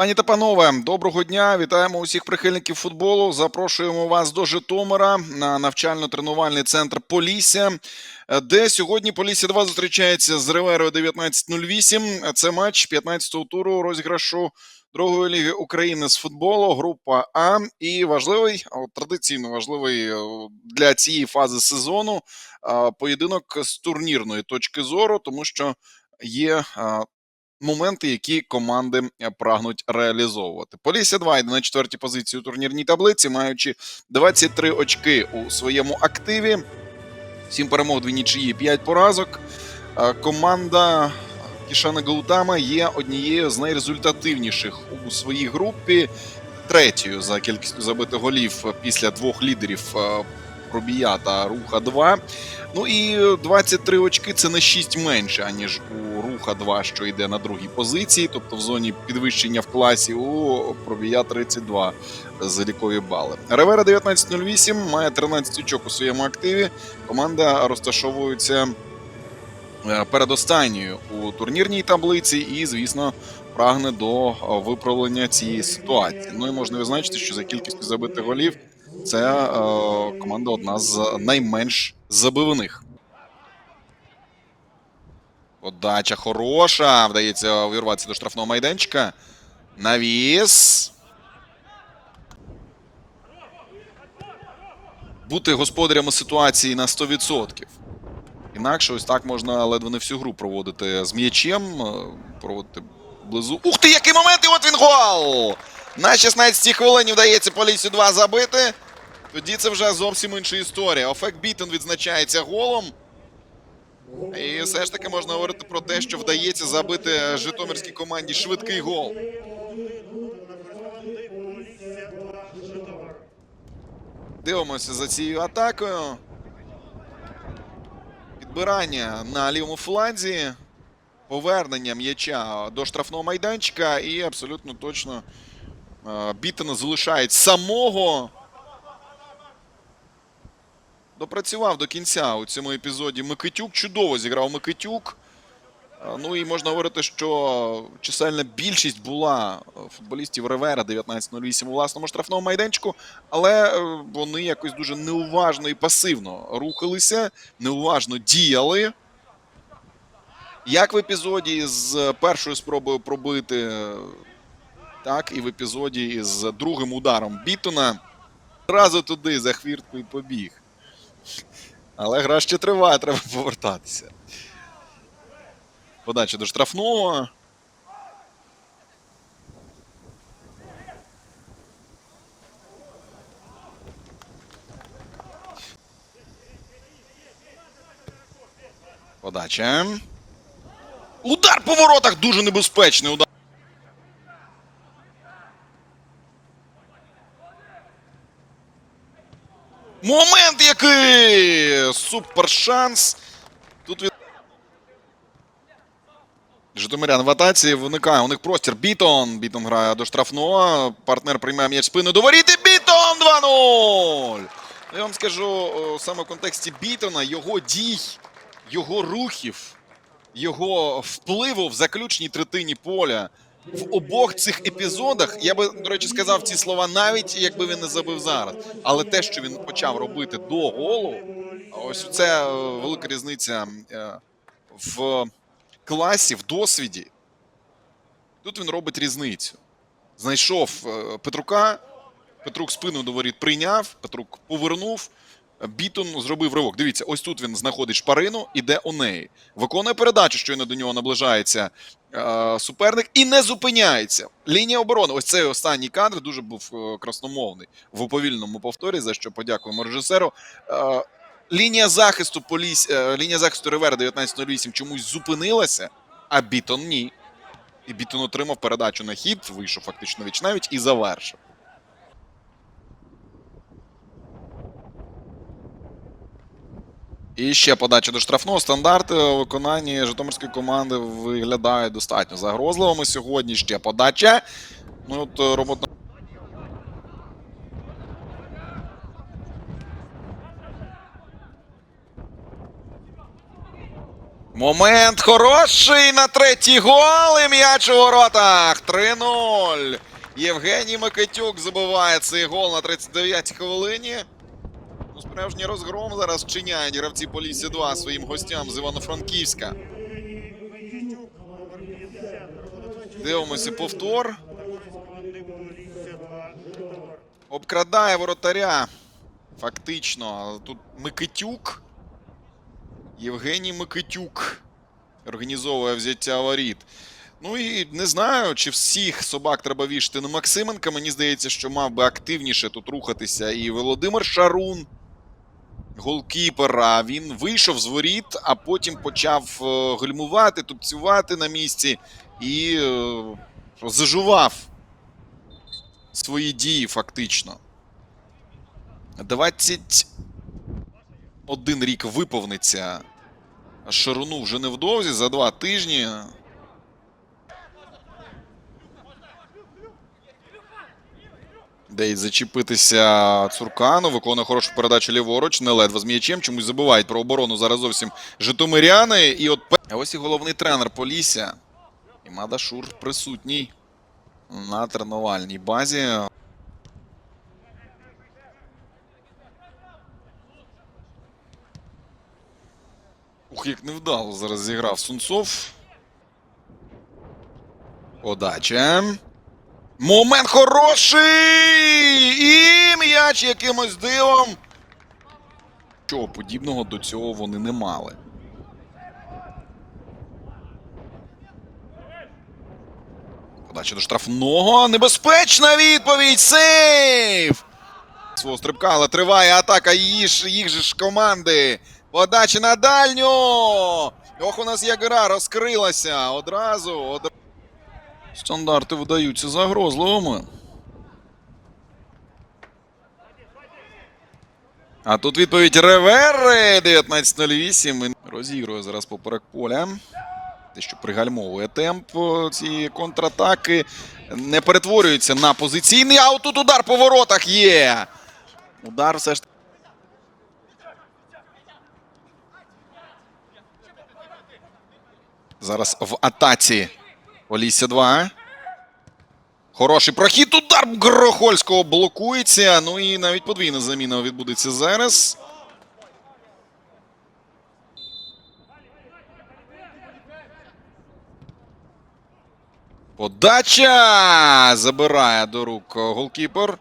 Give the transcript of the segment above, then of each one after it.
Пані та панове, доброго дня! Вітаємо усіх прихильників футболу. Запрошуємо вас до Житомира на навчально-тренувальний центр Полісся, де сьогодні Полісся 2 зустрічається з Реверою 1908. Це матч 15-го туру розіграшу другої ліги України з футболу, група А. І важливий, традиційно важливий е, для цієї фази сезону поєдинок з турнірної точки зору, тому що є моменти, які команди е, прагнуть реалізовувати. Полісся 2 йде на четвертій позиції у турнірній таблиці, маючи 23 очки у своєму активі. 7 перемог, 2 нічиї, 5 поразок. Е, Команда Кішана Гаутама є однією з найрезультативніших у своїй групі, третьою за кількістю забитих голів після двох лідерів е, Пробія та Руха 2. Ну і 23 очки це на 6 менше, аніж у Руха 2, що йде на другій позиції, тобто в зоні підвищення в класі у Пробія 32 залікові бали. Ревера 1908 має 13 очок у своєму активі. Команда розташовується е, передостанньою у турнірній таблиці і, звісно, прагне до е, виправлення цієї ситуації. Ну і можна відзначити, що за кількістю забитих голів це е, команда одна з найменш забивних. Подача хороша. Вдається увірватися до штрафного майданчика. Навіс. Бути господарями ситуації на 100%. Інакше ось так можна ледве не всю гру проводити з м'ячем. е, Проводити близу. Ух ти, який момент! І от він гол! На 16-й хвилині вдається Полісю 2 забити. Тоді це вже зовсім інша історія. Офек Бітон відзначається голом. І все ж таки можна говорити про те, що вдається забити Житомирській команді швидкий гол. Дивимося за цією атакою. Підбирання на лівому фланзі. Повернення м'яча до штрафного майданчика. І абсолютно точно е, Бітона залишають самого. Допрацював до кінця у цьому епізоді Микитюк. Чудово зіграв Микитюк. Ну і можна говорити, що чисельна більшість була футболістів Ревера 19.08 у власному штрафному майданчику, але е, вони якось дуже неуважно і пасивно рухалися, неуважно діяли. Як в епізоді з першою спробою пробити, так і в епізоді з другим ударом Бітона. Разу туди за хвіртку і побіг. Але гра ще триває, треба повертатися. Подача до штрафного. Подача. Удар по воротах дуже небезпечний удар. Момент який! Супер шанс. Тут від... Житомирян в атаці виникає. У них простір. Бітон. Бітон грає до штрафного. Партнер приймає м'яч спину до воріт. І Бітон 2-0! Я вам скажу саме в контексті Бітона, його дій, його рухів, його впливу в заключній третині поля. В обох цих епізодах я би, до речі, сказав ці слова навіть якби він не забив зараз. Але те, що він почав робити до голу, ось це е, велика різниця е, в класі, в досвіді. Тут він робить різницю. Знайшов е, Петрука, Петрук спину до воріт прийняв, Петрук повернув. Бітон зробив ривок. Дивіться, ось тут він знаходить шпарину, іде у неї. Виконує передачу, щойно до нього наближається суперник, і не зупиняється. Лінія оборони. Ось цей останній кадр дуже був е, красномовний в уповільному повторі, за що подякуємо режисеру. Лінія захисту Поліс, е, лінія захисту Ревера 1908 чомусь зупинилася, а Бітон ні. І Бітон отримав передачу на хід, вийшов фактично віч навіть і завершив. І ще подача до штрафного. Стандарти у виконанні Житомирської команди виглядають достатньо загрозливими сьогодні. Ще подача. Ну от е, робота. Момент хороший на третій гол і м'яч у воротах. 3-0. Євгеній Микитюк забиває цей гол на 39-й хвилині. Справжній розгром зараз вчиняють гравці Полісся 2 своїм гостям з Івано-Франківська. Дивимося повтор. Обкрадає воротаря. Фактично. Тут Микитюк. Євгеній Микитюк організовує взяття воріт. Ну і не знаю, чи всіх собак треба вішати на Максименка. Мені здається, що мав би активніше тут рухатися і Володимир Шарун, голкіпер. А Він вийшов з воріт, а потім почав е, гальмувати, тупцювати на місці і е, зажував свої дії фактично. 21 рік виповниться Шаруну вже невдовзі за два тижні. Десь зачепитися Цуркану, виконує хорошу передачу ліворуч, не ледве з м'ячем. Чомусь забувають про оборону зараз зовсім житомиряни. І от А ось і головний тренер Полісся. Імада Шур присутній на тренувальній базі. Ух, як невдало зараз зіграв Сунцов. Подача. Момент хороший! І м'яч якимось дивом. Чого подібного до цього вони не мали. Подача до штрафного. Небезпечна відповідь! Сейв! Свого стрибка, але триває атака її їх же ж команди. Подача на дальню! Ох, у нас як гра розкрилася одразу. одразу. Стандарти видаються загрозливими. А тут відповідь Ревери 19.08. Розігрує зараз поперек поля. Те, що пригальмовує темп цієї контратаки. Не перетворюється на позиційний. А отут удар по воротах є. Удар все ж. Зараз в атаці. Олісся 2. Хороший прохід. Удар Грохольського блокується. Ну і навіть подвійна заміна відбудеться зараз. Подача! Забирає до рук голкіпер.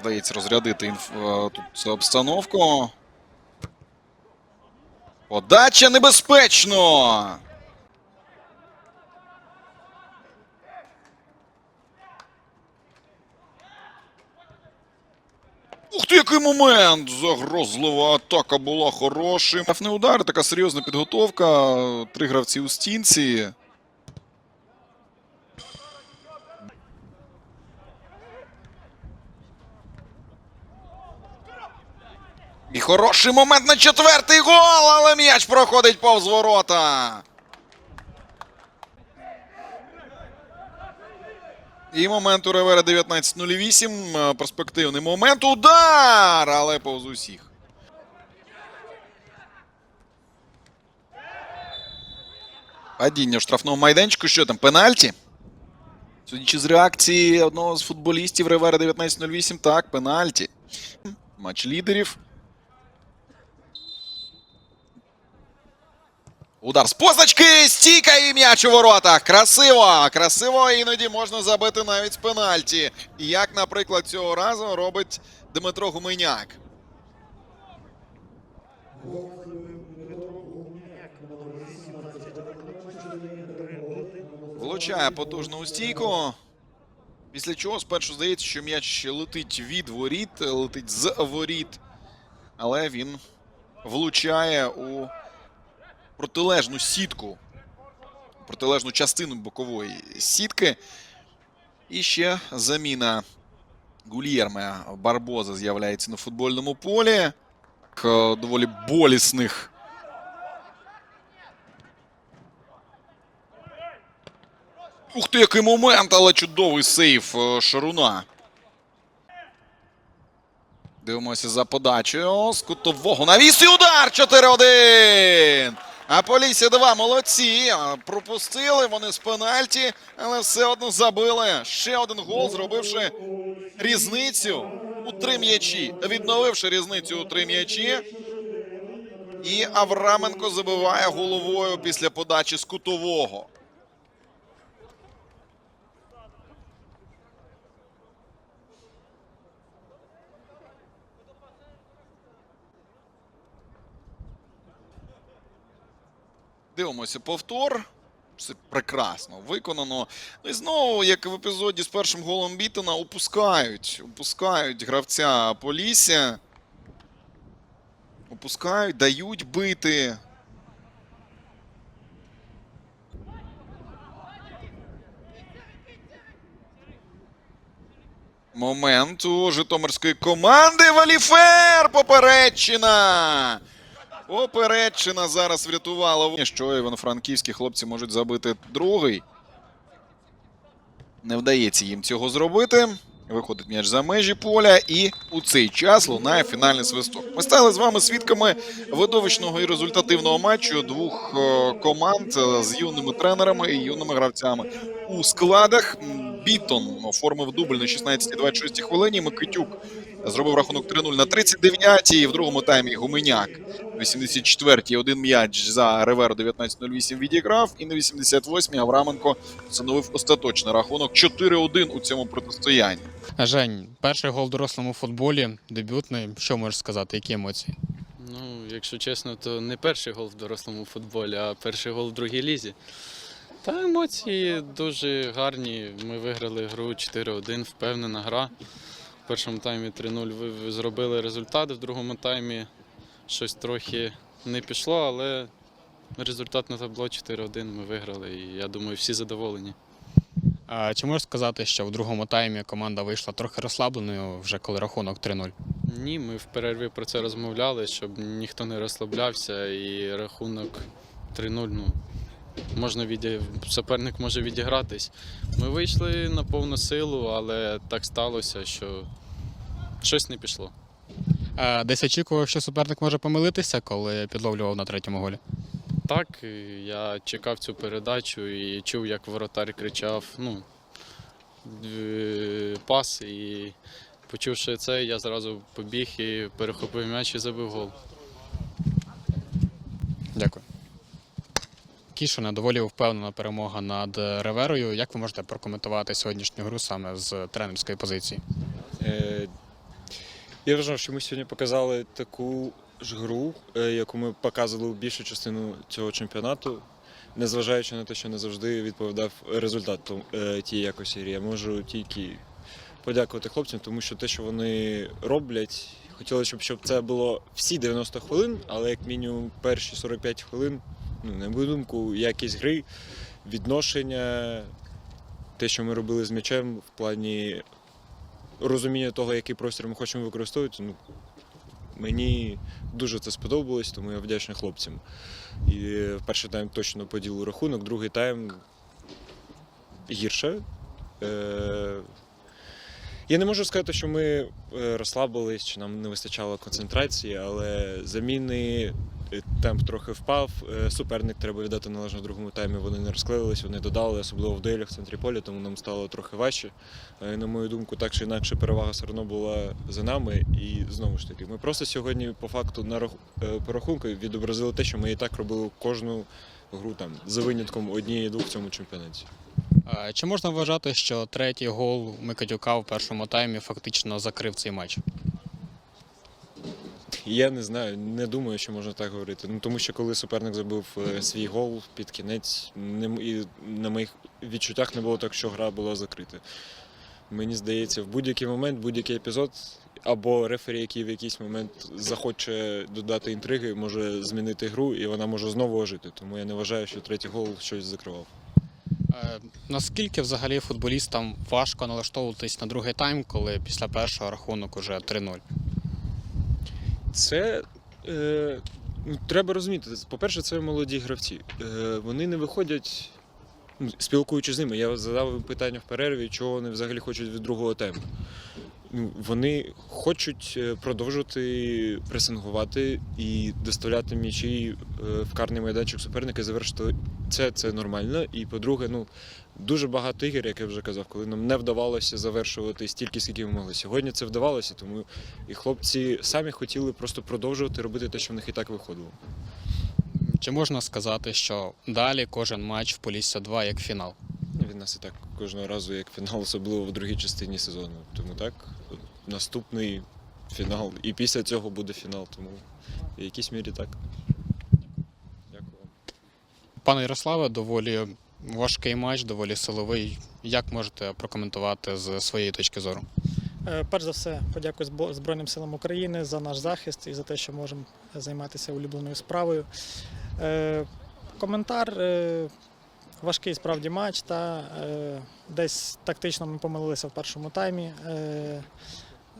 Вдається розрядити інф... е, тут обстановку. Подача небезпечно. Ух ти, який момент! Загрозлива атака була хорошим. Не удар, така серйозна підготовка. Три гравці у стінці. І хороший момент на четвертий гол, але м'яч проходить повз ворота. І момент у Ревера 19.08. Е, Перспективний момент. Удар! Але повз усіх. Падіння в штрафному майданчику. Що там? Пенальті? Судячи з реакції одного з футболістів Ревера 19.08, так, пенальті. Матч лідерів. Удар з позначки, стійка і м'яч у воротах. Красиво! Красиво, іноді можна забити навіть пенальті. Як, наприклад, цього разу робить Дмитро Гуменяк. Влучає потужну у стійку. Після чого спершу здається, що м'яч летить від воріт, летить з воріт. Але він влучає у протилежну сітку, протилежну частину бокової сітки. І ще заміна Гульєрме Барбоза з'являється на футбольному полі. К доволі болісних. Ух ти, який момент, але чудовий сейф е, Шаруна. Дивимося за подачею з кутового. Навіс і удар 4-1. А Полісся 2 молодці. Пропустили вони з пенальті, але все одно забили. Ще один гол, зробивши різницю у три м'ячі. Відновивши різницю у три м'ячі. І Авраменко забиває головою після подачі з кутового. Дивимося повтор. Все прекрасно виконано. Ну і знову, як в епізоді з першим голом Бітона, опускають. Опускають гравця Полісся. Опускають, дають бити. Момент у Житомирської команди. Валіфер! Попередчина! Попередчина зараз врятувала. Що івано-франківські хлопці можуть забити другий. Не вдається їм цього зробити. Виходить м'яч за межі поля, і у цей час лунає фінальний свисток. Ми стали з вами свідками видовищного і результативного матчу двох е, команд е, з юними тренерами і юними гравцями у складах. Бітон оформив дубль на 16-26 хвилині. Микитюк зробив рахунок 3-0 на 39-й. В другому таймі Гуменяк 84-й один м'яч за Реверо 19-08 відіграв. І на 88-й Авраменко встановив остаточний рахунок 4-1 у цьому протистоянні. Жень, перший гол в дорослому футболі, дебютний. Що можеш сказати, які емоції? Ну, якщо чесно, то не перший гол в дорослому футболі, а перший гол в другій лізі. Та емоції дуже гарні. Ми виграли гру 4-1, впевнена гра. В першому таймі 3-0 ви- ви зробили результат, в другому таймі щось трохи не пішло, але результат на табло 4-1 ми виграли. І я думаю, всі задоволені. А чи можеш сказати, що в другому таймі команда вийшла трохи розслабленою, вже коли рахунок 3-0? Ні, ми в перерві про це розмовляли, щоб ніхто не розслаблявся і рахунок 3-0. Ну, можна віді... суперник може відігратись. Ми вийшли на повну силу, але так сталося, що щось не пішло. А, десь очікував, що суперник може помилитися, коли підловлював на третьому голі. Так, я чекав цю передачу і чув, як воротар кричав ну, е, пас. І почувши це, я зразу побіг і перехопив м'яч і забив гол. Дякую. Кішина доволі впевнена перемога над Реверою. Як ви можете прокоментувати сьогоднішню гру саме з тренерської позиції? Я вважав, що ми сьогодні показали таку ж гру, е, яку ми показували більшу частину цього чемпіонату, незважаючи на те, що не завжди відповідав результат е, тієї якості гри. Я можу тільки подякувати хлопцям, тому що те, що вони роблять, хотілося, щоб, щоб це було всі 90 хвилин, але як мінімум перші 45 хвилин, ну, на мою думку, якість гри, відношення, те, що ми робили з м'ячем в плані розуміння того, який простір ми хочемо використовувати, ну, мені дуже це сподобалось, тому я вдячний хлопцям. І перший тайм точно по ділу рахунок, другий тайм гірше. Е, я не можу сказати, що ми е, розслабились чи нам не вистачало концентрації, але заміни темп трохи впав. Е, Суперник треба віддати належно в другому таймі. Вони не розклеїлись, вони додали, особливо в дуелях в центрі поля, тому нам стало трохи важче. Е, На мою думку, так чи інакше перевага все одно була за нами. І знову ж таки, ми просто сьогодні по факту на е, відобразили те, що ми і так робили кожну гру там за винятком однієї-двох в цьому чемпіонаті. Чи можна вважати, що третій гол Микитюка в першому таймі фактично закрив цей матч? Я не знаю, не думаю, що можна так говорити. Ну тому що коли суперник забив е, свій гол під кінець, не і на моїх відчуттях не було так, що гра була закрита. Мені здається, в будь-який момент, будь-який епізод, або рефері, який в якийсь момент захоче додати інтриги, може змінити гру, і вона може знову ожити. Тому я не вважаю, що третій гол щось закривав. Е, Наскільки взагалі футболістам важко налаштовуватись на другий тайм, коли після першого рахунок уже 3-0? Це е, ну, треба розуміти. По-перше, це молоді гравці. Е, вони не виходять, ну, спілкуючись з ними. Я задав питання в перерві, чого вони взагалі хочуть від другого тайму. ну, вони хочуть е, продовжувати пресингувати і доставляти м'ячі е, в карний майданчик суперника і завершити це, це нормально. І по-друге, ну дуже багато ігор, як я вже казав, коли нам не вдавалося завершувати стільки, скільки ми могли. Сьогодні це вдавалося, тому і хлопці самі хотіли просто продовжувати робити те, що в них і так виходило. Чи можна сказати, що далі кожен матч в Полісся 2 як фінал? Від нас і так кожного разу як фінал, особливо в другій частині сезону. Тому так, наступний фінал. І після цього буде фінал. Тому в якійсь мірі так. Дякую вам. Пане Ярославе, доволі важкий матч, доволі силовий. Як можете прокоментувати з своєї точки зору? Е, Перш за все, подякую Збройним силам України за наш захист і за те, що можемо займатися улюбленою справою. Е, Коментар. е, Важкий справді матч, та десь тактично ми помилилися в першому таймі.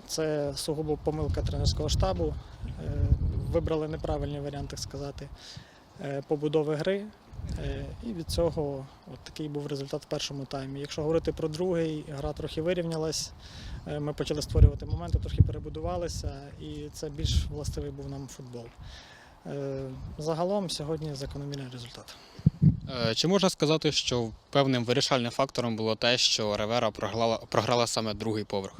Це сугубо помилка тренерського штабу. Вибрали неправильний варіант, так сказати, побудови гри. Е, І від цього от такий був результат в першому таймі. Якщо говорити про другий, гра трохи вирівнялась. Е, Ми почали створювати моменти, трохи перебудувалися, і це більш властивий був нам футбол. Е, Загалом сьогодні закономірний результат. Чи можна сказати, що певним вирішальним фактором було те, що Ревера програла, програла саме другий поверх?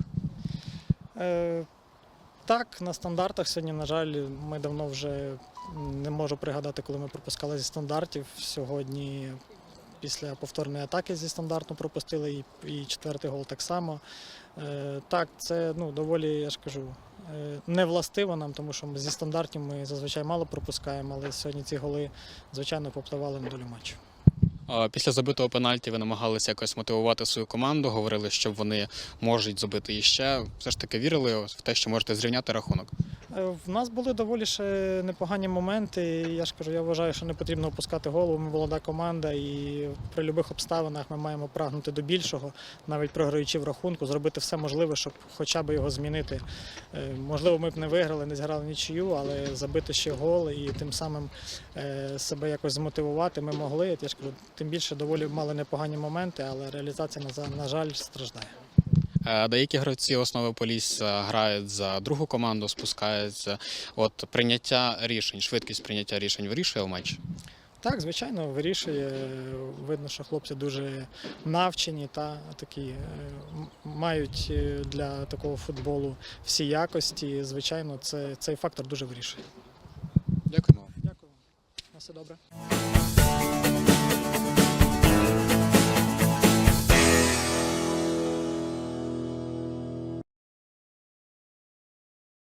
Так, на стандартах сьогодні, на жаль, ми давно вже не можу пригадати, коли ми пропускали зі стандартів. Сьогодні після повторної атаки зі стандарту пропустили і, і четвертий гол так само. Е, Так, це ну, доволі, я ж кажу, е, не властиво нам, тому що ми зі стандартів ми зазвичай мало пропускаємо, але сьогодні ці голи, звичайно, попливали на долю матчу. Після забитого пенальті ви намагалися якось мотивувати свою команду, говорили, що вони можуть забити іще. Все ж таки вірили в те, що можете зрівняти рахунок. Е, В нас були доволі ще непогані моменти. Я ж кажу, я вважаю, що не потрібно опускати голову. Ми молода команда, і при будь-яких обставинах ми маємо прагнути до більшого, навіть програючи в рахунку, зробити все можливе, щоб хоча б його змінити. Е, Можливо, ми б не виграли, не зіграли нічию, але забити ще гол і тим самим е, себе якось змотивувати ми могли. Я ж кажу, тим більше доволі мали непогані моменти, але реалізація, на жаль, страждає. Е, Деякі гравці основи Полісся грають за другу команду, спускаються. От прийняття рішень, швидкість прийняття рішень вирішує в матчі. Так, звичайно, вирішує. Видно, що хлопці дуже навчені та такі е, мають е, для такого футболу всі якості. Звичайно, це, цей фактор дуже вирішує. Дякуємо. Дякую. На все добре.